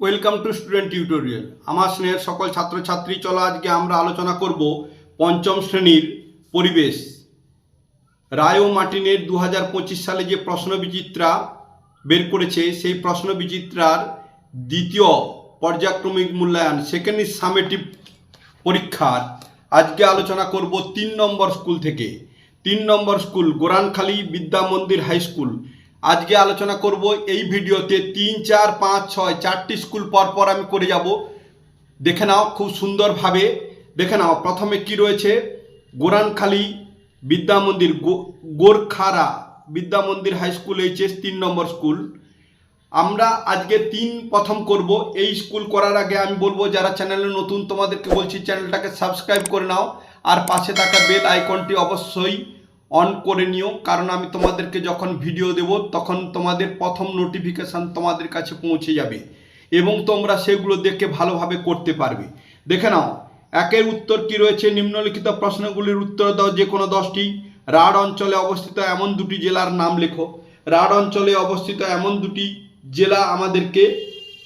Welcome to student tutorial. আমার স্নেহের সকল ছাত্রছাত্রী, চলো আজকে আমরা আলোচনা করব পঞ্চম শ্রেণির পরিবেশ। রায় ও মার্টিনের দু হাজার পঁচিশ সালে যে প্রশ্ন বিচিত্রা বের করেছে, সেই প্রশ্ন বিচিত্রার দ্বিতীয় পর্যায়ক্রমিক মূল্যায়ন সেকেন্ড সামেটিভ পরীক্ষার। আজকে আলোচনা করব তিন নম্বর স্কুল থেকে। তিন নম্বর স্কুল গোরানখালী বিদ্যা মন্দির হাই স্কুল। আজকে আলোচনা করব এই ভিডিওতে তিন, চার, পাঁচ, ছয়, চারটি স্কুল পর পর আমি করে যাব। দেখে নাও, খুব সুন্দরভাবে। দেখে নাও, প্রথমে কি রয়েছে? গোরানখালী বিদ্যা মন্দির গোরখারা বিদ্যা মন্দির হাই স্কুল, এইচএস তিন নম্বর স্কুল। আমরা আজকে তিন প্রথম করব। এই স্কুল করার আগে আমি বলব, যারা চ্যানেলে নতুন, তোমাদেরকে বলছি, চ্যানেলটাকে সাবস্ক্রাইব করে নাও। আর পাশে থাকা বেল আইকনটি অবশ্যই অন করে নিও। কারণ আমি তোমাদেরকে যখন ভিডিও দেব, তখন তোমাদের প্রথম নোটিফিকেশান তোমাদের কাছে পৌঁছে যাবে এবং তোমরা সেগুলো দেখে ভালোভাবে করতে পারবে। দেখে নাও, একের উত্তর কি রয়েছে? নিম্নলিখিত প্রশ্নগুলির উত্তর দাও যে কোনো দশটি। রাঢ় অঞ্চলে অবস্থিত এমন দুটি জেলার নাম লেখো। রাঢ় অঞ্চলে অবস্থিত এমন দুটি জেলা আমাদেরকে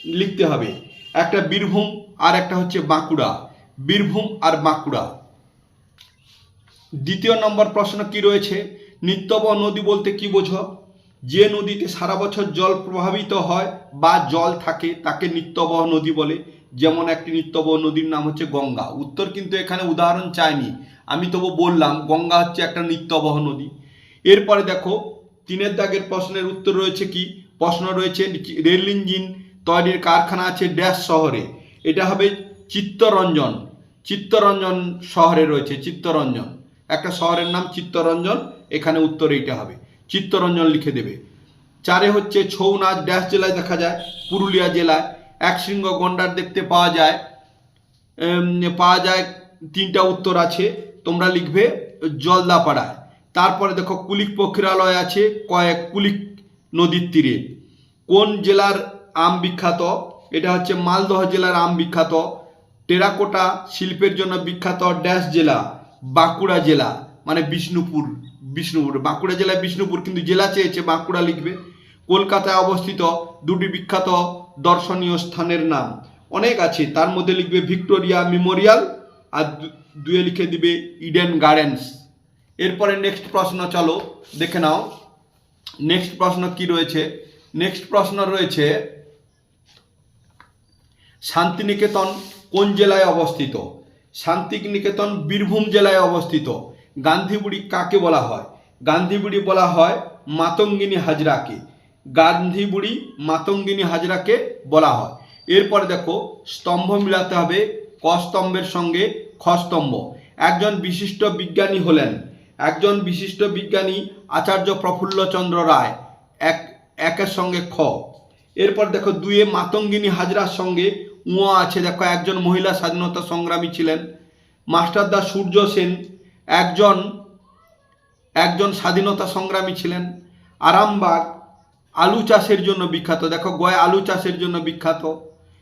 লিখতে হবে। একটা বীরভূম আর একটা হচ্ছে বাঁকুড়া। বীরভূম আর বাঁকুড়া। দ্বিতীয় নম্বর প্রশ্ন কি রয়েছে? নিত্যব নদী বলতে কি বোঝো? যে নদীতে সারা বছর জল প্রভাবিত হয় বা জল থাকে, তাকে নিত্যবহ নদী বলে। যেমন একটি নিত্যবহ নদীর নাম হচ্ছে গঙ্গা। উত্তর কিন্তু এখানে উদাহরণ চাইনি আমি তবু বললাম, গঙ্গা হচ্ছে একটা নিত্যবহ নদী। এরপরে দেখো, তিনের দাগের প্রশ্নের উত্তর রয়েছে কি? প্রশ্ন রয়েছে, রেল ইঞ্জিন তৈরির কারখানা আছে ড্যাশ শহরে। এটা হবে চিত্তরঞ্জন। চিত্তরঞ্জন শহরে রয়েছে চিত্তরঞ্জন। একটা শহরের নাম চিত্তরঞ্জন, এখানে উত্তর এইটা হবে। চিত্তরঞ্জন লিখে দেবে। চারে হচ্ছে ছৌ নাচ ড্যাশ জেলায় দেখা যায়, পুরুলিয়া জেলায়। এক শৃঙ্গ গন্ডার দেখতে পাওয়া যায়। পাওয়া যায় তিনটা উত্তর আছে, তোমরা লিখবে জলদাপাড়ায়। তারপরে দেখো কুলিক পক্ষীরালয় আছে, কয়েক কুলিক নদীর তীরে। কোন জেলার আম বিখ্যাত? এটা হচ্ছে মালদহ জেলার আম বিখ্যাত। টেরাকোটা শিল্পের জন্য বিখ্যাত ড্যাশ জেলা। বাঁকুড়া জেলা মানে বিষ্ণুপুর বিষ্ণুপুর, বাঁকুড়া জেলায় বিষ্ণুপুর কিন্তু জেলা চেয়েছে, বাঁকুড়া লিখবে। কলকাতায় অবস্থিত দুটি বিখ্যাত দর্শনীয় স্থানের নাম অনেক আছে। তার মধ্যে লিখবে ভিক্টোরিয়া মেমোরিয়াল আর দুয়ে লিখে দিবে ইডেন গার্ডেন্স। এরপরে নেক্সট প্রশ্ন চলো, দেখে নাও। নেক্সট প্রশ্ন কি রয়েছে? নেক্সট প্রশ্ন রয়েছে, শান্তিনিকেতন কোন জেলায় অবস্থিত? শান্তিনিকেতন বীরভূম জেলায় অবস্থিত। গান্ধীবুড়ি কাকে বলা হয়? গান্ধীবুড়ি বলা হয় মাতঙ্গিনী হাজরাকে। গান্ধীবুড়ি মাতঙ্গিনী হাজরাকে বলা হয়। এরপর দেখো, স্তম্ভ মিলাতে হবে, ক স্তম্ভের সঙ্গে খ স্তম্ভ। একজন বিশিষ্ট বিজ্ঞানী হলেন। একজন বিশিষ্ট বিজ্ঞানী আচার্য প্রফুল্লচন্দ্র রায়, এক, একের সঙ্গে খ। এরপর দেখো দুয়ে মাতঙ্গিনী হাজরার সঙ্গে উঁ আছে, দেখো একজন মহিলা স্বাধীনতা সংগ্রামী ছিলেন। মাস্টারদা সূর্য সেন, একজন একজন স্বাধীনতা সংগ্রামী ছিলেন। আরামবাগ, আলু চাষের জন্য বিখ্যাত। দেখো গয় আলু চাষের জন্য বিখ্যাত।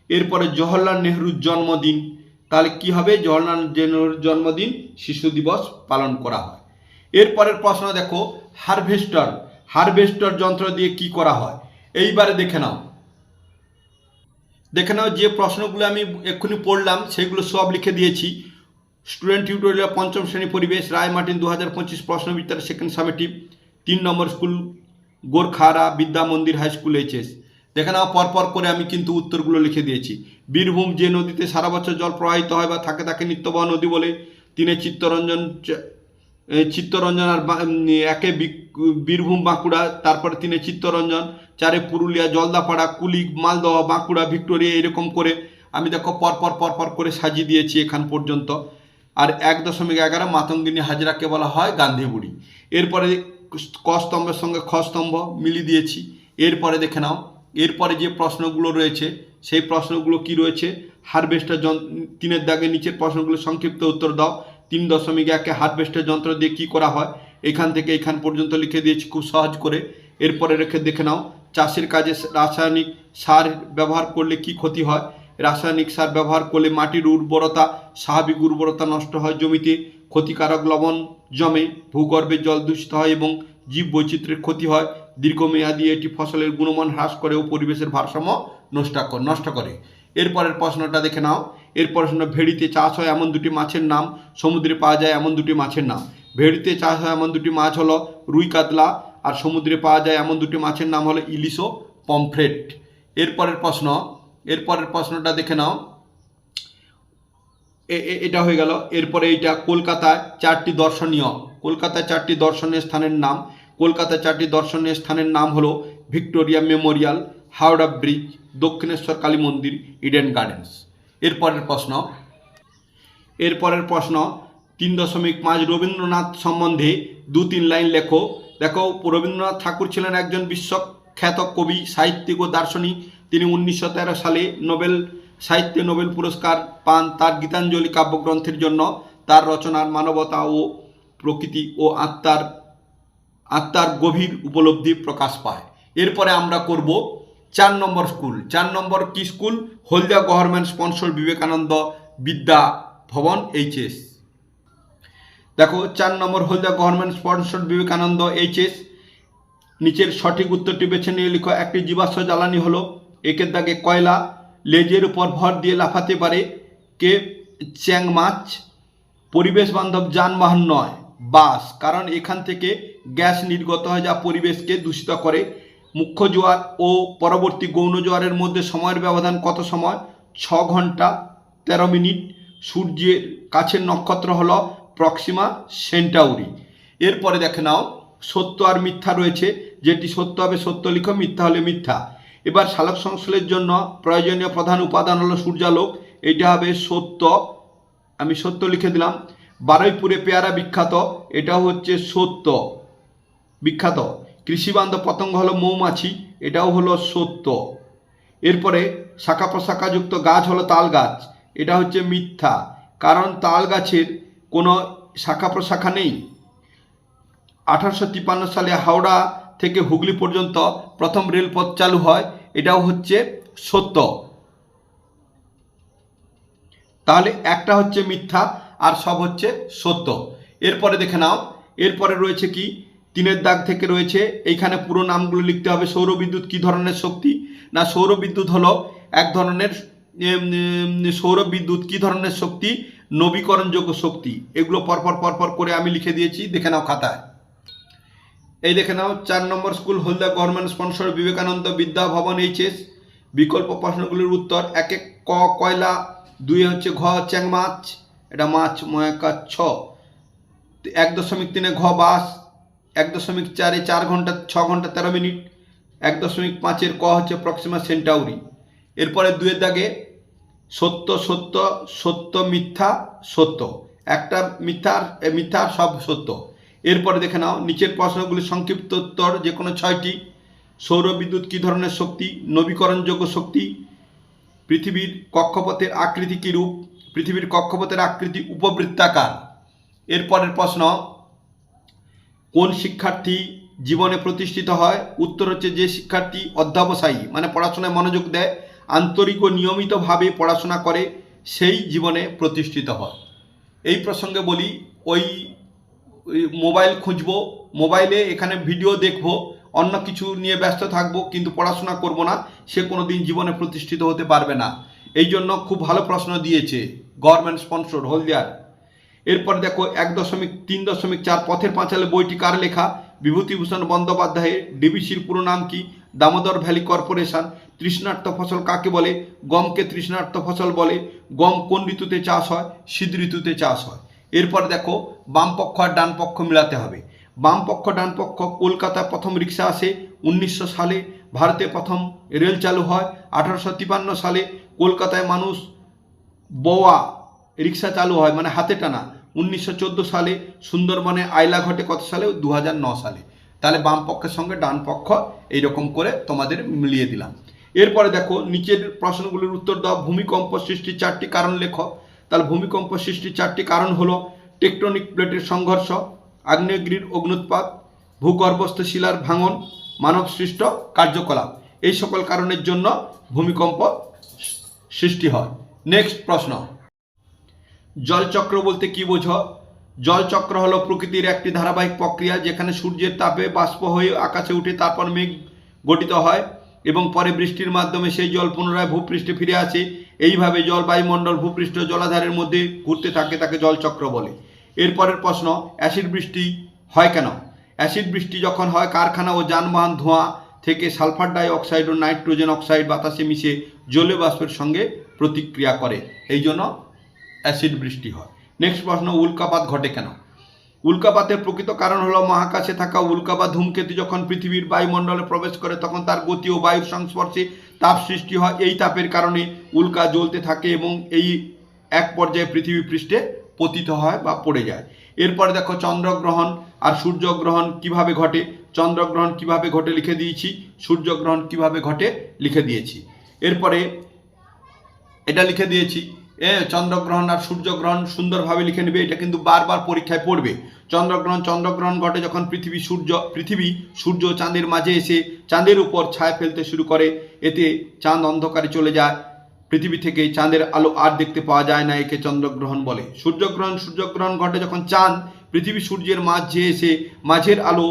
এরপরে জওহরলাল নেহরুর জন্মদিন। তাহলে কি হবে? জওহরলাল নেহরুর জন্মদিন শিশু দিবস পালন করা হয়। এরপরের প্রশ্ন দেখো, হারভেস্টার। হারভেস্টার যন্ত্র দিয়ে কি করা হয়? এইবারে দেখে নাও। দেখে নাও যে প্রশ্নগুলো আমি এক্ষুনি পড়লাম, সেগুলো সব লিখে দিয়েছি। স্টুডেন্ট টিউটোরিয়াল পঞ্চম শ্রেণি পরিবেশ রায় মার্টিন দু হাজার পঁচিশ প্রশ্ন বিস্তার সেকেন্ড সামেটিভ, তিন নম্বর স্কুল গোরখারা বিদ্যা মন্দির হাই স্কুল এইচএস দেখে নাও, পরপর করে আমি কিন্তু উত্তরগুলো লিখে দিয়েছি। বীরভূম যে নদীতে সারা বছর জল প্রবাহিত হয় বা থাকে তাকে নিত্যবহ নদী বলে, তিনে চিত্তরঞ্জন চিত্তরঞ্জন আর একে বীরভূম, বাঁকুড়া, তারপরে তিনে চিত্তরঞ্জন, চারে পুরুলিয়া, জলদাপাড়া কুলিক মালদহ, বাঁকুড়া, ভিক্টোরিয়া, এরকম করে আমি দেখো পরপর পরপর করে সাজিয়ে দিয়েছি এখান পর্যন্ত। আর এক দশমিক এগারো মাতঙ্গিনী হাজরাকে বলা হয় গান্ধীবুড়ি। এরপরে ক স্তম্ভের সঙ্গে খ স্তম্ভ মিলিয়ে দিয়েছি। এরপরে দেখে নাও, এরপরে যে প্রশ্নগুলো রয়েছে, সেই প্রশ্নগুলো কি রয়েছে? হারভেস্টার তিনের দাগে নিচের প্রশ্নগুলো সংক্ষিপ্ত উত্তর দাও। তিন দশমিক একে হারভেস্টার যন্ত্র দিয়ে কী করা হয়? এখান থেকে এখান পর্যন্ত লিখে দিয়েছি খুব সহজ করে। এরপরে রেখে দেখে নাও, চাষের কাজে রাসায়নিক সার ব্যবহার করলে কি ক্ষতি হয়? রাসায়নিক সার ব্যবহার করলে মাটির উর্বরতা, স্বাভাবিক উর্বরতা নষ্ট হয় জমিতে, ক্ষতিকারক লবণ জমে, ভূগর্ভে জল দূষিত হয় এবং জীব বৈচিত্র্যের ক্ষতি হয়। দীর্ঘমেয়াদী এটি ফসলের গুণমান হ্রাস করে ও পরিবেশের ভারসাম্য নষ্ট নষ্ট করে। এরপরের প্রশ্নটা দেখে নাও। এর প্রশ্ন, ভেড়িতে চাষ হয় এমন দুটি মাছের নাম? সমুদ্রে পাওয়া যায় এমন দুটি মাছের নাম। ভেড়িতে চাষ হয় এমন দুটি মাছ হলো রুই কাতলা আর সমুদ্রে পাওয়া যায় এমন দুটি মাছের নাম হলো ইলিশ পমফ্রেট। এরপরের প্রশ্ন, এরপরের প্রশ্নটা দেখে নাও। এটা হয়ে গেল। এরপরে এইটা কলকাতায় চারটি দর্শনীয়। কলকাতায় চারটি দর্শনীয় স্থানের নাম। কলকাতায় চারটি দর্শনীয় স্থানের নাম হলো Victoria Memorial, Howrah bridge, Dakshineswar Kali মন্দির, ইডেন গার্ডেন্স। এরপরের প্রশ্ন এরপরের প্রশ্ন তিন দশমিক পাঁচ রবীন্দ্রনাথ সম্বন্ধে দু তিন লাইন লেখো। দেখো, রবীন্দ্রনাথ ঠাকুর ছিলেন একজন বিশ্বখ্যাত কবি, সাহিত্যিক ও দার্শনিক। তিনি উনিশশো তেরো সালে নোবেল, সাহিত্যে নোবেল পুরস্কার পান তার গীতাঞ্জলি কাব্যগ্রন্থের জন্য। তার রচনার মানবতা ও প্রকৃতি ও আত্মার আত্মার গভীর উপলব্ধি প্রকাশ পায়। এরপরে আমরা করব চার নম্বর স্কুল। চার নম্বর কি school? Haldia government sponsor Vivekananda Vidya Bhavan HS দেখো, চার নম্বর Haldia government sponsor Vivekananda HS নিচের সঠিক উত্তরটি বেছে নিয়ে লিখো, একটি জীবাশ্ম জ্বালানি হলো, একের দাগে কয়লা, লেজের উপর ভর দিয়ে লাফাতে পারে, কে? চ্যাং মাছ, পরিবেশ বান্ধব যানবাহন নয়, বাস, কারণ এখান থেকে গ্যাস নির্গত হয় যা পরিবেশকে দূষিত করে। মুখ্য জোয়ার ও পরবর্তী গৌণ জোয়ারের মধ্যে সময়ের ব্যবধান কত সময়? ছ ঘণ্টা, তেরো মিনিট। সূর্যের কাছের নক্ষত্র হলো প্রক্সিমা সেন্টাউরি। এরপরে দেখে নাও, সত্য আর মিথ্যা রয়েছে। যেটি সত্য হবে সত্য লিখো, মিথ্যা হলে মিথ্যা। এবার শালক সংশ্লেষের জন্য প্রয়োজনীয় প্রধান উপাদান হলো সূর্যালোক। এটা হবে সত্য। আমি সত্য লিখে দিলাম। বারুইপুরে পেয়ারা বিখ্যাত। এটা হচ্ছে সত্য। বিখ্যাত। কৃষিবান্ধব পতঙ্গ হলো মৌমাছি। এটাও হলো সত্য। এরপরে শাখা প্রশাখাযুক্ত গাছ হলো তাল গাছ। এটা হচ্ছে মিথ্যা। কারণ তাল গাছের কোনো শাখা প্রশাখা নেই। আঠারোশো তিপ্পান্ন সালে হাওড়া থেকে হুগলি পর্যন্ত প্রথম রেলপথ চালু হয়। এটাও হচ্ছে সত্য। তাহলে একটা হচ্ছে মিথ্যা আর সব হচ্ছে সত্য। এরপরে দেখে নাও। এরপরে রয়েছে কি? তিনের দাগ থেকে রয়েছে। এইখানে পুরো নামগুলো লিখতে হবে। সৌরবিদ্যুৎ কি ধরনের শক্তি? না, সৌরবিদ্যুৎ হলো এক ধরনের সৌরবিদ্যুৎ কি ধরনের শক্তি? নবীকরণযোগ্য শক্তি। এগুলো পরপর পরপর করে আমি লিখে দিয়েছি, দেখে নাও খাতায়। এই দেখে নাও, চার নম্বর school Halda government sponsor Vivekananda Vidya Bhavan HS. বিকল্প প্রশ্নগুলির উত্তর, এক এক ক, কয়লা, দুই হচ্ছে ঘ, চ্যাং মাছ, এটা মাছ, ময়াকা, ছ। এক দশমিক তিনে ঘ, বাস, এক দশমিক চারে চার ঘণ্টা, ছ ঘণ্টা, তেরো মিনিট। এক দশমিক পাঁচের ক হচ্ছে প্রক্সিমা সেন্টাউরি। এরপরে দুয়ের দাগে সত্য সত্য সত্য মিথ্যা সত্য। একটা মিথ্যার এ, মিথ্যার সব সত্য। এরপরে দেখে নাও নিচের প্রশ্নগুলির সংক্ষিপ্ত উত্তর যে কোনো ছয়টি। সৌরবিদ্যুৎ কী ধরনের শক্তি? নবীকরণযোগ্য শক্তি? পৃথিবীর কক্ষপথের আকৃতি কী রূপ পৃথিবীর কক্ষপথের আকৃতি উপবৃত্তাকার? এরপরের প্রশ্ন কোন শিক্ষার্থী জীবনে প্রতিষ্ঠিত হয়? উত্তর হচ্ছে যে শিক্ষার্থী অধ্যাবসায়ী মানে পড়াশোনায় মনোযোগ দেয় আন্তরিক ও নিয়মিতভাবে পড়াশোনা করে, সেই জীবনে প্রতিষ্ঠিত হয়। এই প্রসঙ্গে বলি, ওই মোবাইল খুঁজব, মোবাইলে এখানে ভিডিও দেখব, অন্য কিছু নিয়ে ব্যস্ত থাকব, কিন্তু পড়াশোনা করব না, সে কোনো দিন জীবনে প্রতিষ্ঠিত হতে পারবে না। এই জন্য খুব ভালো প্রশ্ন দিয়েছে গভর্নমেন্ট স্পন্সর হলদিয়ার। এরপর দেখো, এক দশমিক তিন দশমিক চার পথের পাঁচালে বইটি কার লেখা? বিভূতিভূষণ বন্দ্যোপাধ্যায়ের ডিবিসির পুরো নাম কি? Damodar valley corporation. তৃষ্ণার্ত ফসল কাকে বলে? গমকে তৃষ্ণার্ত ফসল বলে। গম কোন ঋতুতে চাষ হয়? শীত ঋতুতে চাষ হয়। এরপর দেখো বাম পক্ষ আর ডান পক্ষ মিলাতে হবে। বাম পক্ষ ডান পক্ষ কলকাতায় প্রথম রিক্সা আসে উনিশশো সালে। ভারতে প্রথম রেল চালু হয় আঠারোশো সালে। কলকাতায় মানুষ বোয়া রিক্সা চালু হয় মানে হাতে টানা। উনিশশো চোদ্দ সালে সুন্দরবনে আইলা ঘটে কত সালে? দু সালে। তাহলে বাম পক্ষের সঙ্গে ডান পক্ষ এইরকম করে তোমাদের মিলিয়ে দিলাম। এরপরে দেখো, নিচের প্রশ্নগুলির উত্তর দাও। ভূমিকম্প সৃষ্টির চারটি কারণ লেখো। তাহলে ভূমিকম্প সৃষ্টির চারটি কারণ হলো টেকটনিক প্লেটের সংঘর্ষ, আগ্নেয়গিরির অগ্নুৎপাত, ভূগর্ভস্থ শিলার ভাঙন মানব সৃষ্ট কার্যকলাপ। এই সকল কারণের জন্য ভূমিকম্প সৃষ্টি হয়। নেক্সট প্রশ্ন। জলচক্র বলতে কি বোঝো? জলচক্র হলো প্রকৃতির একটি ধারাবাহিক প্রক্রিয়া যেখানে সূর্যের তাপে বাষ্প হয়ে আকাশে উঠে তারপর মেঘ গঠিত হয় এবং পরে বৃষ্টির মাধ্যমে সেই জল পুনরায় ভূপৃষ্ঠে ফিরে আসে। এইভাবে জল বায়ুমণ্ডল ভূপৃষ্ঠ জলাধারের মধ্যে ঘুরতে থাকে তাকে জলচক্র বলে। এরপরের প্রশ্ন, অ্যাসিড বৃষ্টি হয় কেন? অ্যাসিড বৃষ্টি যখন হয়, কারখানা ও যানবাহন ধোঁয়া থেকে সালফার ডাই অক্সাইড ও নাইট্রোজেন অক্সাইড বাতাসে মিশে জলীয় বাষ্পের সঙ্গে প্রতিক্রিয়া করে। এই জন্য অ্যাসিড বৃষ্টি হয়। নেক্সট প্রশ্ন, উল্কাপাত ঘটে কেন? উল্কাপাতের প্রকৃত কারণ হলো মহাকাশে থাকা উল্কা বা ধূমকেতু যখন পৃথিবীর বায়ুমণ্ডলে প্রবেশ করে, তখন তার গতি ও বায়ুর সংস্পর্শে তাপ সৃষ্টি হয়। এই তাপের কারণে উল্কা জ্বলতে থাকে এবং এই এক পর্যায়ে পৃথিবী পৃষ্ঠে পতিত হয় বা পড়ে যায়। এরপরে দেখো, চন্দ্রগ্রহণ আর সূর্যগ্রহণ কীভাবে ঘটে? চন্দ্রগ্রহণ কীভাবে ঘটে লিখে দিয়েছি, সূর্যগ্রহণ কীভাবে ঘটে লিখে দিয়েছি। এরপরে এটা লিখে দিয়েছি চন্দ্রগ্রহণ আর সূর্যগ্রহণ সুন্দরভাবে লিখে নেবে, এটা কিন্তু বারবার পরীক্ষায় পড়বে। চন্দ্রগ্রহণ চন্দ্রগ্রহণ ঘটে যখন পৃথিবী সূর্য পৃথিবী সূর্য চাঁদের মাঝে এসে চাঁদের উপর ছায়া ফেলতে শুরু করে, এতে চাঁদ অন্ধকারে চলে যায়। পৃথিবী থেকে চাঁদের আলো আর দেখতে পাওয়া যায় না, একে চন্দ্রগ্রহণ বলে। সূর্যগ্রহণ সূর্যগ্রহণ ঘটে যখন চাঁদ পৃথিবী সূর্যের মাঝে এসে, মাঝের আলো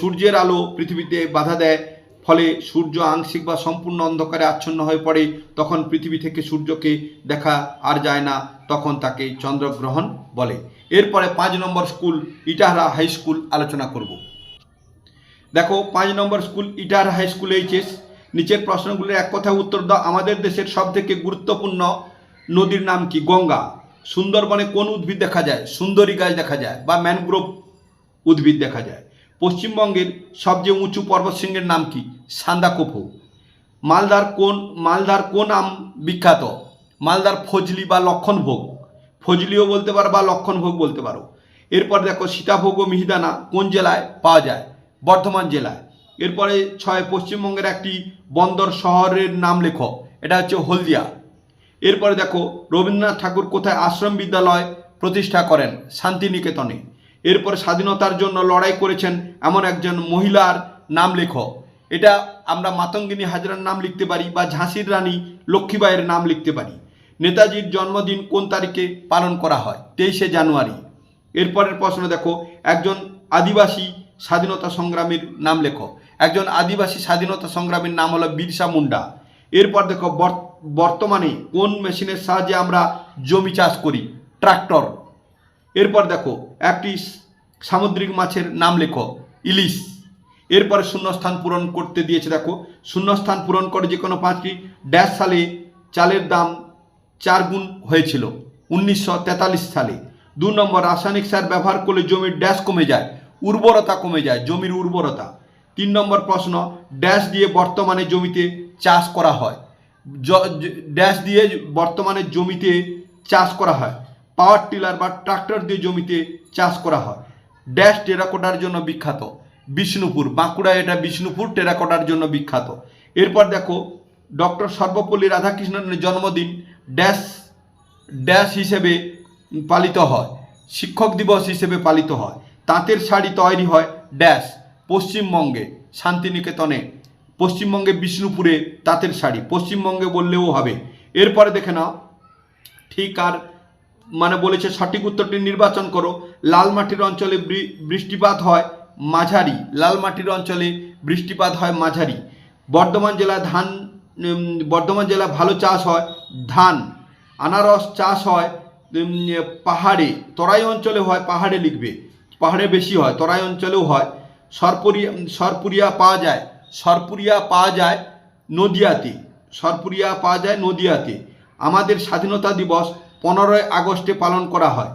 সূর্যের আলো পৃথিবীতে বাধা দেয় ফলে সূর্য আংশিক বা সম্পূর্ণ অন্ধকারে আচ্ছন্ন হয়ে পড়ে, তখন পৃথিবী থেকে সূর্যকে দেখা আর যায় না, তখন তাকে চন্দ্রগ্রহণ বলে। এরপরে পাঁচ নম্বর স্কুল ইটাহারা হাই স্কুল আলোচনা করব। দেখো, পাঁচ নম্বর school Itahara high school HS নিচের প্রশ্নগুলির এক কথায় উত্তর দাও। আমাদের দেশের সব থেকে গুরুত্বপূর্ণ নদীর নাম কি? গঙ্গা। সুন্দরবনে কোন উদ্ভিদ দেখা যায়? সুন্দরী গাছ দেখা যায় বা ম্যানগ্রোভ উদ্ভিদ দেখা যায়। পশ্চিমবঙ্গের সবচেয়ে উঁচু পর্বতশৃঙ্গের নাম কি? সান্দাকোফো মালদার কোন মালদার কোন আম বিখ্যাত? মালদার ফজলি বা লক্ষণভোগ। ফজলিও বলতে পারো বা লক্ষণভোগ বলতে পারো। এরপর দেখো সীতাভোগ ও মিহিদানা কোন জেলায় পাওয়া যায়? বর্ধমান জেলায়। এরপরে ছয়, পশ্চিমবঙ্গের একটি বন্দর শহরের নাম লেখো। এটা হচ্ছে হলদিয়া। এরপরে দেখো রবীন্দ্রনাথ ঠাকুর কোথায় আশ্রম বিদ্যালয় প্রতিষ্ঠা করেন? শান্তিনিকেতনে। এরপর স্বাধীনতার জন্য লড়াই করেছেন এমন একজন মহিলার নাম লেখো। এটা আমরা মাতঙ্গিনী হাজরার নাম লিখতে পারি বা ঝাঁসির রানী লক্ষ্মীবাইয়ের নাম লিখতে পারি। নেতাজির জন্মদিন কোন তারিখে পালন করা হয়? তেইশে জানুয়ারি। এরপরের প্রশ্ন দেখো, একজন আদিবাসী স্বাধীনতা সংগ্রামীর নাম লেখো। একজন আদিবাসী স্বাধীনতা সংগ্রামীর নাম হলো বিরসা মুন্ডা। এরপর দেখো, বর- বর্তমানে কোন মেশিনের সাহায্যে আমরা জমি চাষ করি? ট্রাক্টর। এরপর দেখো একটি সামুদ্রিক মাছের নাম লেখো, ইলিশ। এরপরে শূন্যস্থান পূরণ করতে দিয়েছে, দেখো। শূন্যস্থান পূরণ করে যে কোনো পাঁচটি ড্যাশ সালে চালের দাম চার গুণ হয়েছিল, উনিশশো তেতাল্লিশ সালে। দু নম্বর, রাসায়নিক সার ব্যবহার করলে জমির ড্যাশ কমে যায়, উর্বরতা কমে যায়, জমির উর্বরতা। তিন নম্বর প্রশ্ন, ড্যাশ দিয়ে বর্তমানে জমিতে চাষ করা হয়। ড্যাশ দিয়ে বর্তমানে জমিতে চাষ করা হয়। পাওয়ার টিলার বা ট্রাক্টর দিয়ে জমিতে চাষ করা হয়। ড্যাশ টেরাকোটার জন্য বিখ্যাত। বিষ্ণুপুর, বাঁকুড়া এটা বিষ্ণুপুর, টেরাকোটার জন্য বিখ্যাত। এরপর দেখো, ডক্টর সর্বপল্লী রাধাকৃষ্ণনের জন্মদিন ড্যাশ ড্যাশ হিসেবে পালিত হয়। শিক্ষক দিবস হিসেবে পালিত হয়। তাঁতের শাড়ি তৈরি হয় ড্যাশ, পশ্চিমবঙ্গে, শান্তিনিকেতনে। পশ্চিমবঙ্গে বিষ্ণুপুরে তাঁতের শাড়ি, পশ্চিমবঙ্গে বললেও হবে। এরপরে দেখে নাও, ঠিক আর মানে বলেছে, সঠিক উত্তরটি নির্বাচন করো। লাল মাটির অঞ্চলে বৃষ্টিপাত হয় মাঝারি। লাল মাটির অঞ্চলে বৃষ্টিপাত হয় মাঝারি। বর্ধমান জেলায় ধান বর্ধমান জেলায় ভালো চাষ হয় ধান। আনারস চাষ হয় পাহাড়ে। তরাই অঞ্চলে হয়, পাহাড়ে লিখবে। পাহাড়ে বেশি হয়, তরাই অঞ্চলেও হয়। সরপুরিয়া সরপুরিয়া পাওয়া যায়। সরপুরিয়া পাওয়া যায় নদিয়াতে। সরপুরিয়া পাওয়া যায় নদিয়াতে। আমাদের স্বাধীনতা দিবস পনেরোই আগস্টে পালন করা হয়।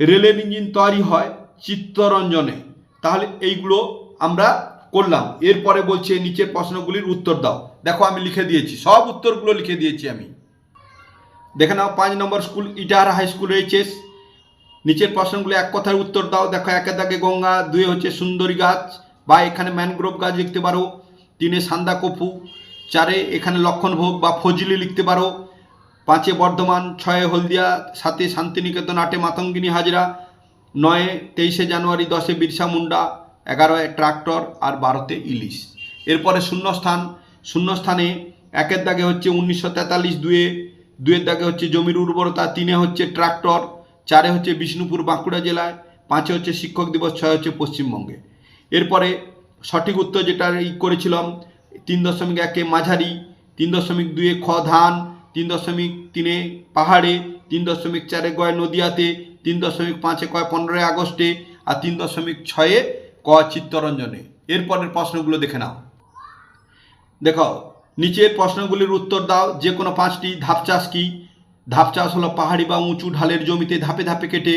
রেলের ইঞ্জিন তৈরি হয় চিত্তরঞ্জনে। তাহলে এইগুলো আমরা করলাম। এরপরে বলছে, নিচের প্রশ্নগুলির উত্তর দাও। দেখো, আমি লিখে দিয়েছি। সব উত্তরগুলো লিখে দিয়েছি আমি। দেখে নাও, পাঁচ নম্বর school Itahara high school HS. নিচের প্রশ্নগুলো এক কথার উত্তর দাও। দেখো, একে দাগে গঙ্গা দুয়ে হচ্ছে সুন্দরী গাছ, বা এখানে ম্যানগ্রোভ গাছ লিখতে পারো। তিনে সান্দা কফু চারে এখানে লক্ষণভোগ, বা ফজলি লিখতে পারো। পাঁচে বর্ধমান, ছয়ে হলদিয়া, সাতে শান্তিনিকেতন, আটে মাতঙ্গিনী হাজরা, নয়ে তেইশে জানুয়ারি, দশে বিরসা মুন্ডা, এগারোয় ট্রাক্টর আর বারোতে ইলিশ। এরপরে শূন্যস্থান, শূন্যস্থানে একের দাগে হচ্ছে উনিশশো তেতাল্লিশ দুয়ে, দুয়ের দাগে হচ্ছে জমির উর্বরতা, তিনে হচ্ছে ট্রাক্টর, চারে হচ্ছে বিষ্ণুপুর বাঁকুড়া জেলায়, পাঁচে হচ্ছে শিক্ষক দিবস, ছয় হচ্ছে পশ্চিমবঙ্গে। এরপরে সঠিক উত্তর যেটা করেছিলাম, তিন দশমিক একে মাঝারি, তিন দশমিক দুয়ে খ ধান তিন দশমিক তিনে পাহাড়ে, তিন দশমিক চারে গয় নদিয়াতে, তিন দশমিক পাঁচে কয় পনেরোই আগস্টে আর তিন দশমিক ছয়ে ক চিত্তরঞ্জনে। এরপরের প্রশ্নগুলো দেখে নাও। দেখো, নিচের প্রশ্নগুলির উত্তর দাও, যে কোনো পাঁচটি ধাপ চাষ কি? ধাপ চাষ হলো পাহাড়ি বা উঁচু ঢালের জমিতে ধাপে ধাপে কেটে,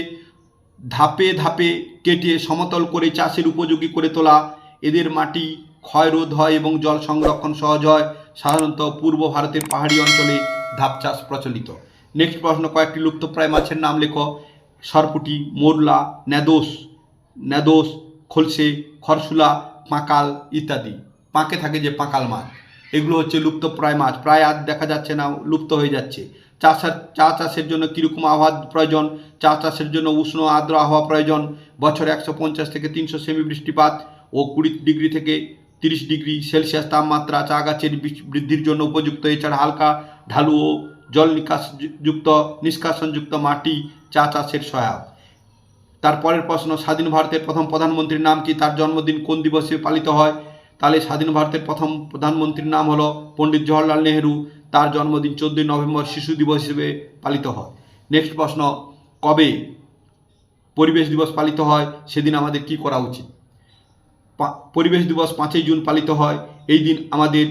ধাপে ধাপে কেটে সমতল করে চাষের উপযোগী করে তোলা। এদের মাটি ক্ষয় রোধ হয় এবং জল সংরক্ষণ সহজ হয়। সাধারণত পূর্ব ভারতের পাহাড়ি অঞ্চলে ধাপ চাষ প্রচলিত। নেক্সট প্রশ্ন, কয়েকটি লুপ্তপ্রায় মাছের নাম লেখো। সরপুটি, মোরলা ন্যাদোস ন্যাদোস খলসে, খরসুলা, পাঁকাল ইত্যাদি। পাঁকে থাকে যে পাঁকাল মাছ। এগুলো হচ্ছে লুপ্তপ্রায় মাছ। প্রায় আর দেখা যাচ্ছে না, লুপ্ত হয়ে যাচ্ছে। চাষের চা চাষের জন্য কীরকম আবহাওয়া প্রয়োজন? চা চাষের জন্য উষ্ণ আর্দ্র আবহাওয়া প্রয়োজন? বছরে একশো পঞ্চাশ থেকে তিনশো সেমি বৃষ্টিপাত ও কুড়ি ডিগ্রি থেকে তিরিশ ডিগ্রি সেলসিয়াস তাপমাত্রা চা গাছের বৃদ্ধির জন্য উপযুক্ত। এছাড়া হালকা ঢালু ও জল নিকাশ যুক্ত নিষ্কাশনযুক্ত মাটি চা চাষের সহায়ক। তারপরের প্রশ্ন, স্বাধীন ভারতের প্রথম প্রধানমন্ত্রীর নাম কি? তার জন্মদিন কোন দিবসে পালিত হয়? তাহলে স্বাধীন ভারতের প্রথম প্রধানমন্ত্রীর নাম হলো পণ্ডিত জওয়াহরলাল নেহেরু। তার জন্মদিন চোদ্দই নভেম্বর শিশু দিবস হিসেবে পালিত হয়। নেক্সট প্রশ্ন, কবে পরিবেশ দিবস পালিত হয়? সেদিন আমাদের কি করা উচিত? পরিবেশ দিবস পাঁচই জুন পালিত হয়। এই দিন আমাদের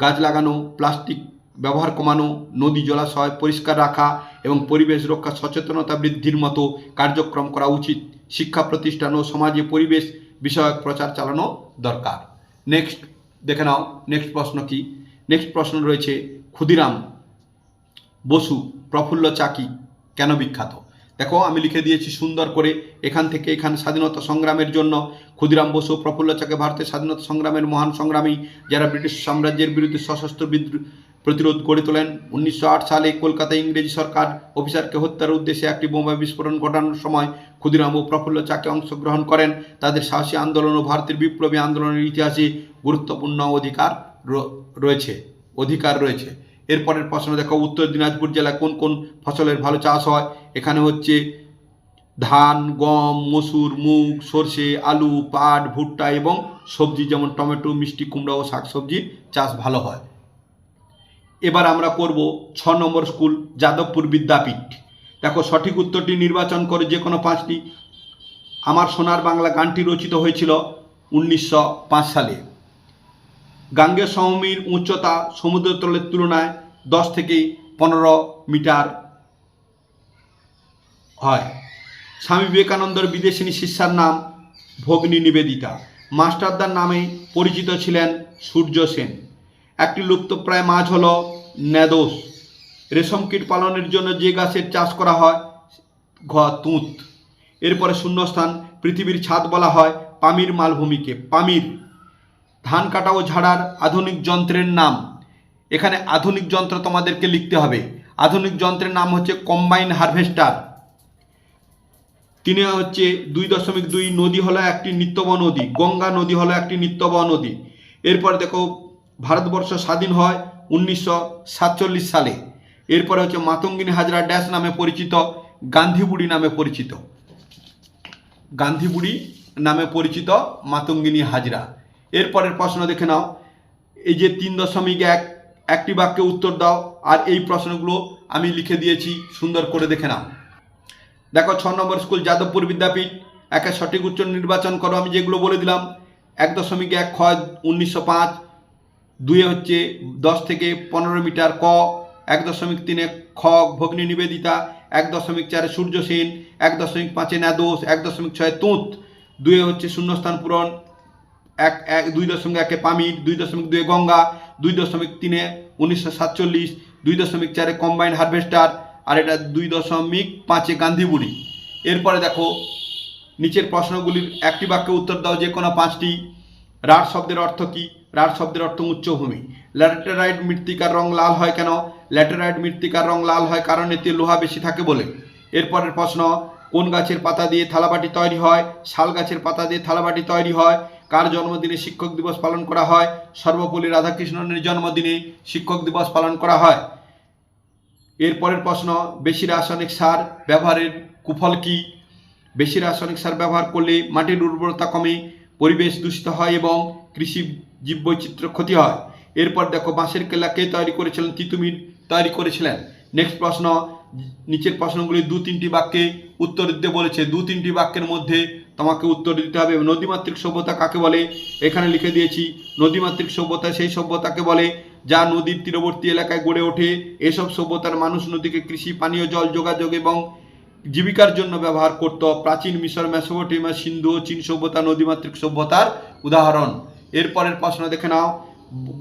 গাছ লাগানো, প্লাস্টিক ব্যবহার কমানো, নদী জলাশয় পরিষ্কার রাখা এবং পরিবেশ রক্ষা সচেতনতা বৃদ্ধির মতো কার্যক্রম করা উচিত। শিক্ষা প্রতিষ্ঠান ও সমাজে পরিবেশ বিষয়ক প্রচার চালানো দরকার। নেক্সট দেখে নাও নেক্সট প্রশ্ন কি? নেক্সট প্রশ্ন রয়েছে, ক্ষুদিরাম বসু প্রফুল্ল চাকি কেন বিখ্যাত? দেখো, আমি লিখে দিয়েছি সুন্দর করে, এখান থেকে এখানে স্বাধীনতা সংগ্রামের জন্য। ক্ষুদিরাম বসু প্রফুল্ল চাকি ভারতের স্বাধীনতা সংগ্রামের মহান সংগ্রামী, যারা ব্রিটিশ সাম্রাজ্যের বিরুদ্ধে সশস্ত্র বিদ্রোহ প্রতিরোধ গড়ে তোলেন। উনিশশো আট সালে কলকাতায় ইংরেজি সরকার অফিসারকে হত্যার উদ্দেশ্যে একটি বোমা বিস্ফোরণ ঘটানোর সময় ক্ষুদিরাম ও প্রফুল্ল চাকে অংশগ্রহণ করেন। তাদের সাহসী আন্দোলন ও ভারতের বিপ্লবী আন্দোলনের ইতিহাসে গুরুত্বপূর্ণ অধিকার রয়েছে অধিকার রয়েছে। এরপরের প্রশ্ন, দেখো, উত্তর দিনাজপুর জেলায় কোন কোন ফসলের ভালো চাষ হয়? এখানে হচ্ছে ধান, গম, মসুর, মুগ, সর্ষে, আলু, পাট, ভুট্টা এবং সবজি, যেমন টমেটো, মিষ্টি কুমড়া ও শাকসবজি চাষ ভালো হয়। এবার আমরা করব ছ নম্বর স্কুল, যাদবপুর বিদ্যাপীঠ। দেখো, সঠিক উত্তরটি নির্বাচন করে যে কোনো পাঁচটি। আমার সোনার বাংলা গানটি রচিত হয়েছিল উনিশশো পাঁচ সালে। গাঙ্গেয় সমভূমির উচ্চতা সমুদ্রতলের তুলনায় দশ থেকে পনেরো মিটার হয়। স্বামী বিবেকানন্দর বিদেশিনী শিষ্যার নাম ভগ্নী নিবেদিতা। মাস্টারদার নামে পরিচিত ছিলেন সূর্য সেন। একটি লুপ্তপ্রায় মাছ হল ন্যাদোস রেশম কীট পালনের জন্য যে গাছের চাষ করা হয় ঘ তুঁত। এরপরে শূন্যস্থান পৃথিবীর ছাদ বলা হয় পামির মালভূমিকে। পামির, ধান কাটা ও ঝাড়ার আধুনিক যন্ত্রের নাম। এখানে আধুনিক যন্ত্র তোমাদেরকে লিখতে হবে। আধুনিক যন্ত্রের নাম হচ্ছে কম্বাইন হারভেস্টার। তিনি হচ্ছে দুই দশমিক দুই নদী হলো একটি নিত্যব নদী গঙ্গা নদী হলো একটি নিত্যব নদী এরপর দেখো ভারতবর্ষ স্বাধীন হয় উনিশশো সাতচল্লিশ সালে। এরপরে হচ্ছে মাতঙ্গিনী হাজরা ড্যাশ নামে পরিচিত, গান্ধীবুড়ি নামে পরিচিত। গান্ধীবুড়ি নামে পরিচিত মাতঙ্গিনী হাজরা। এরপরের প্রশ্ন দেখে নাও। এই যে তিন দশমিক এক, একটি বাক্যে উত্তর দাও, আর এই প্রশ্নগুলো আমি লিখে দিয়েছি, সুন্দর করে দেখে নাও। দেখো, ছ নম্বর স্কুল, যাদবপুর বিদ্যাপীঠ। একে সঠিক উচ্চ নির্বাচন করো, আমি যেগুলো বলে দিলাম। এক দশমিক এক খ উনিশশো পাঁচ দুয়ে হচ্ছে দশ থেকে পনেরো মিটার ক, এক দশমিক তিনে খ ভগ্নী নিবেদিতা, এক দশমিক চারে সূর্য সেন, এক দশমিক পাঁচে ন্যাদোষ এক দশমিক ছয় তুঁত। দুয়ে হচ্ছে শূন্যস্থান পূরণ, এক এক, দুই দশমিক একে পামির, দুই দশমিক দুয়ে গঙ্গা, দুই দশমিক তিনে উনিশশো সাতচল্লিশ, দুই দশমিক চারে কম্বাইন হারভেস্টার, আর এটা দুই দশমিক পাঁচে গান্ধীবুড়ি। এরপরে দেখো, নিচের প্রশ্নগুলির একটি বাক্যে উত্তর দাও যে কোনো পাঁচটি। রাড শব্দের অর্থ কি? রাড শব্দের অর্থ উচ্চভূমি ল্যাটেরাইট মৃত্তিকার রং লাল হয় কেন? ল্যাটেরাইট মৃত্তিকার রং লাল হয় কারণ এতে লোহা বেশি থাকে বলে। এরপরের প্রশ্ন, কোন গাছের পাতা দিয়ে থালাবাটি তৈরি হয়? শাল গাছের পাতা দিয়ে থালাবাটি তৈরি হয়। কার জন্মদিনে শিক্ষক দিবস পালন করা হয়? সর্বপল্লী রাধাকৃষ্ণনের জন্মদিনে শিক্ষক দিবস পালন করা হয়। এরপরের প্রশ্ন বেশি রাসায়নিক সার ব্যবহারের কুফল কি? বেশি রাসায়নিক সার ব্যবহার করলে মাটির উর্বরতা কমে, পরিবেশ দূষিত হয় এবং কৃষি জীববৈচিত্র্য ক্ষতি হয়। এরপর দেখো, বাঁশের কেল্লা কে তৈরি করেছিলেন? তিতুমির তৈরি করেছিলেন। নেক্সট প্রশ্ন, নিচের প্রশ্নগুলি দু তিনটি বাক্যে উত্তর দিতে বলেছে। দু তিনটি বাক্যের মধ্যে তোমাকে উত্তর দিতে হবে। নদীমাতৃক সভ্যতা কাকে বলে? এখানে লিখে দিয়েছি, নদীমাতৃক সভ্যতা সেই সভ্যতাকে বলে যা নদীর তীরবর্তী এলাকায় গড়ে ওঠে। এসব সভ্যতার মানুষ নদীকে কৃষি, পানীয়, জল, যোগাযোগ এবং জীবিকার জন্য ব্যবহার করত। প্রাচীন মিশর, মেসোপটেমিয়া, সিন্ধু ও চীন সভ্যতা নদীমাতৃক সভ্যতার উদাহরণ। এরপরের প্রশ্ন দেখে নাও।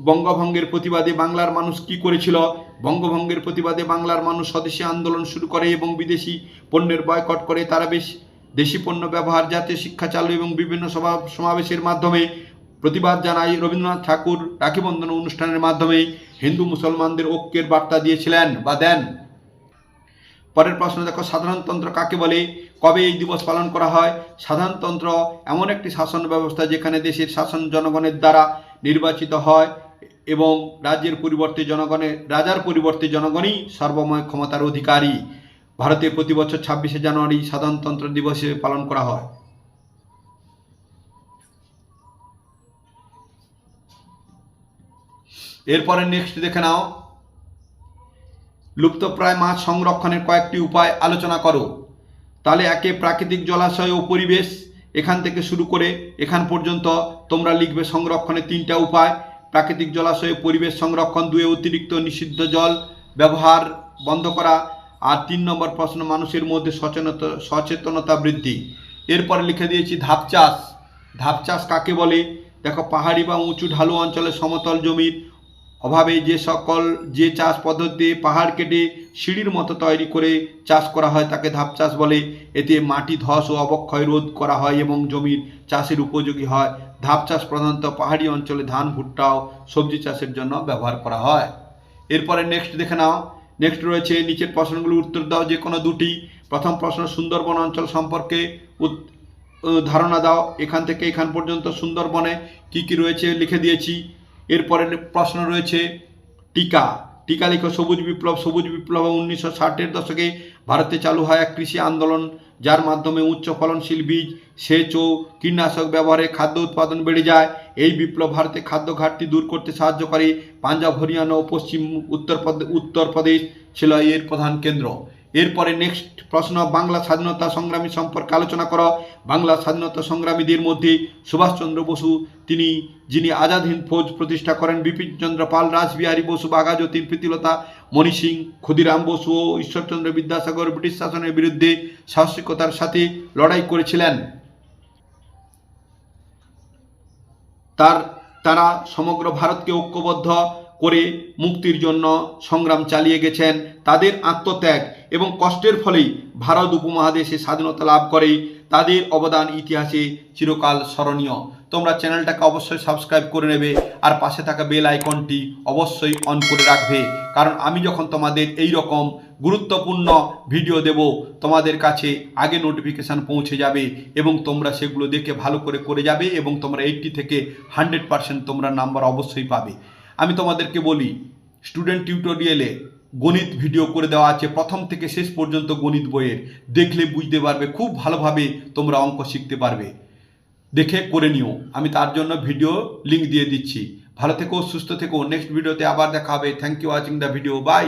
বঙ্গভঙ্গের প্রতিবাদে বাংলার মানুষ কি করেছিল? বঙ্গভঙ্গের প্রতিবাদে বাংলার মানুষ স্বদেশী আন্দোলন শুরু করে এবং বিদেশি পণ্যের বয়কট করে তারা বেশ দেশি পণ্য ব্যবহার, জাতীয় শিক্ষা চালু এবং বিভিন্ন সভা সমাবেশের মাধ্যমে প্রতিবাদ জানায় রবীন্দ্রনাথ ঠাকুর রাখিবন্ধন অনুষ্ঠানের মাধ্যমে হিন্দু মুসলমানদের ঐক্যের বার্তা দিয়েছিলেন বা দেন। পরের প্রশ্ন দেখো সাধারণতন্ত্র কাকে বলে? কবে এই দিবস পালন করা হয়? সাধারণতন্ত্র এমন একটি শাসন ব্যবস্থা যেখানে দেশের শাসন জনগণের দ্বারা নির্বাচিত হয় এবং রাজ্যের পরিবর্তে জনগণের রাজার পরিবর্তে জনগণই সর্বময় ক্ষমতার অধিকারী। ভারতে প্রতি বছর ছাব্বিশে জানুয়ারি সাধারণতন্ত্র দিবস পালন করা হয়। এরপরে নেক্সট দেখে নাও। লুপ্তপ্রায় মাছ সংরক্ষণের কয়েকটি উপায় আলোচনা করো। তাহলে একে প্রাকৃতিক জলাশয় ও পরিবেশ, এখান থেকে শুরু করে এখান পর্যন্ত তোমরা লিখবে সংরক্ষণের তিনটা উপায়। প্রাকৃতিক জলাশয়ে পরিবেশ সংরক্ষণ দুয়ে অতিরিক্ত নিষিদ্ধ জল ব্যবহার বন্ধ করা। আর তিন নম্বর প্রশ্ন, মানুষের মধ্যে সচেতনতা সচেতনতা বৃদ্ধি। এরপরে লিখে দিয়েছি ধাপ চাষ ধাপ চাষ কাকে বলে? দেখো, পাহাড়ি বা উঁচু ঢালু অঞ্চলে সমতল জমির অভাবে যে সকল যে চাষ পদ্ধতি পাহাড় কেটে সিঁড়ির মতো তৈরি করে চাষ করা হয় তাকে ধাপ চাষ বলে। এতে মাটি ধস ও অবক্ষয় রোধ করা হয় এবং জমির চাষের উপযোগী হয়। ধাপ চাষ প্রধানত পাহাড়ি অঞ্চলে ধান, ভুট্টা ও সবজি চাষের জন্য ব্যবহার করা হয়। এরপরে নেক্সট দেখে নাও। নেক্সট রয়েছে নিচের প্রশ্নগুলোর উত্তর দাও যে কোনো দুটি। প্রথম প্রশ্ন, সুন্দরবন অঞ্চল সম্পর্কে ধারণা দাও। এখান থেকে এখান পর্যন্ত সুন্দরবনে কি কি রয়েছে লিখে দিয়েছি। এরপরে প্রশ্ন রয়েছে, টিকা। টিকা লেখো, সবুজ বিপ্লব সবুজ বিপ্লব উনিশশো ষাটের দশকে ভারতে চালু হয় এক কৃষি আন্দোলন, যার মাধ্যমে উচ্চ ফলনশীল বীজ, সেচ ও কীটনাশক ব্যবহারে খাদ্য উৎপাদন বেড়ে যায়। এই বিপ্লব ভারতে খাদ্য ঘাটতি দূর করতে সাহায্য করে। পাঞ্জাব, হরিয়ানা ও পশ্চিম উত্তরপ্রদেশ উত্তরপ্রদেশ ছিল এর প্রধান কেন্দ্র। এরপরে নেক্সট প্রশ্ন, বাংলা স্বাধীনতা সংগ্রামী সম্পর্কে আলোচনা করো। বাংলা স্বাধীনতা সংগ্রামীদের মধ্যে সুভাষচন্দ্র বসু, তিনি, যিনি আজাদ হিন্দ ফৌজ প্রতিষ্ঠা করেন, বিপিনচন্দ্র পাল, রাসবিহারী বসু বাঘা যতীন প্রীতিলতা, মণি সিং, ক্ষুদিরাম বসু ও ঈশ্বরচন্দ্র বিদ্যাসাগর ব্রিটিশ শাসনের বিরুদ্ধে সাহসিকতার সাথে লড়াই করেছিলেন। তার, তারা সমগ্র ভারতকে ঐক্যবদ্ধ করে মুক্তির জন্য সংগ্রাম চালিয়ে গেছেন। তাদের আত্মত্যাগ এবং কষ্টের ফলেই ভারত উপমহাদেশে স্বাধীনতা লাভ করে। তাদের অবদান ইতিহাসে চিরকাল স্মরণীয়। তোমরা চ্যানেলটাকে অবশ্যই সাবস্ক্রাইব করে নেবে আর পাশে থাকা বেল আইকনটি অবশ্যই অন করে রাখবে। কারণ আমি যখন তোমাদের এই রকম গুরুত্বপূর্ণ ভিডিও দেব, তোমাদের কাছে আগে নোটিফিকেশান পৌঁছে যাবে এবং তোমরা সেগুলো দেখে ভালো করে করে যাবে এবং তোমরা এইটটি থেকে হান্ড্রেড পার্সেন্ট তোমরা নাম্বার অবশ্যই পাবে। আমি তোমাদেরকে বলি স্টুডেন্ট টিউটোরিয়ালে গণিত ভিডিও করে দেওয়া আছে। প্রথম থেকে শেষ পর্যন্ত গণিত বইয়ের। দেখলে বুঝতে পারবে, খুব ভালোভাবে তোমরা অঙ্ক শিখতে পারবে। দেখে করে নিও। আমি তার জন্য ভিডিও লিঙ্ক দিয়ে দিচ্ছি। ভালো থেকো, সুস্থ থেকো। নেক্সট ভিডিওতে আবার দেখা হবে। Thank you watching the video bye